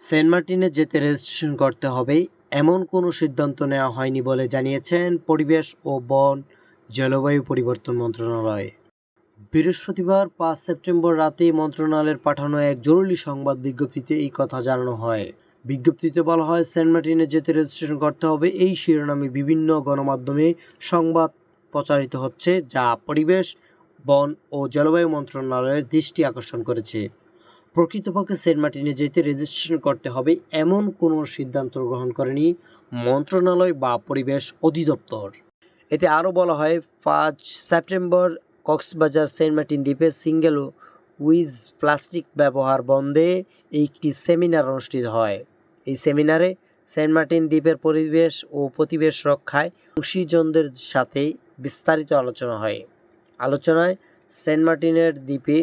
Saint মার্টিনে যেতে registration করতে হবে, এমন কোনো সিদ্ধান্ত নেওয়া হয়নি বলে জানিয়েছেন পরিবেশ ও বন জলবায়ু পরিবর্তন মন্ত্রণালয়। বৃহস্পতিবার পাঁচ সেপ্টেম্বর রাতে মন্ত্রণালয়ের পাঠানো এক জরুরি সংবাদ বিজ্ঞপ্তিতে এই কথা জানানো হয়। বিজ্ঞপ্তিতে বলা হয়, সেন্ট মার্টিনে যেতে রেজিস্ট্রেশন করতে হবে এই শিরোনামে বিভিন্ন গণমাধ্যমে সংবাদ প্রচারিত হচ্ছে, যা পরিবেশ, বন ও জলবায়ু মন্ত্রণালয়ের দৃষ্টি আকর্ষণ করেছে। প্রকৃতপক্ষে সেন্ট মার্টিনে যেতে রেজিস্ট্রেশন করতে হবে এমন কোনো সিদ্ধান্ত গ্রহণ করেনি মন্ত্রণালয় বা পরিবেশ অধিদপ্তর। এতে আরও বলা হয়, পাঁচ সেপ্টেম্বর কক্সবাজার সেন্ট মার্টিন দ্বীপে সিঙ্গেল উইজ প্লাস্টিক ব্যবহার বন্ধে একটি সেমিনার অনুষ্ঠিত হয়। এই সেমিনারে সেন্ট মার্টিন দ্বীপের পরিবেশ ও প্রতিবেশ রক্ষায় অংশীজনদের সাথে বিস্তারিত আলোচনা হয়। আলোচনায় সেন্ট মার্টিনের দ্বীপে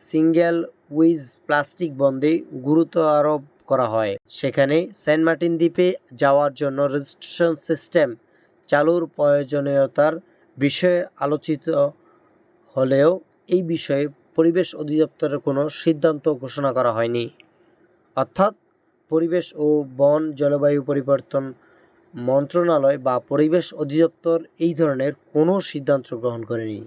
সিঙ্গেল উইজ প্লাস্টিক বন্ধে গুরুত্ব আরোপ করা হয়। সেখানে সেন্ট মার্টিন দ্বীপে যাওয়ার জন্য রেজিস্ট্রেশন সিস্টেম চালুর প্রয়োজনীয়তার বিষয়ে আলোচিত হলেও এই বিষয়ে পরিবেশ অধিদপ্তরের কোনো সিদ্ধান্ত ঘোষণা করা হয়নি। অর্থাৎ পরিবেশ ও বন জলবায়ু পরিবর্তন মন্ত্রণালয় বা পরিবেশ অধিদপ্তর এই ধরনের কোনো সিদ্ধান্ত গ্রহণ করেনি।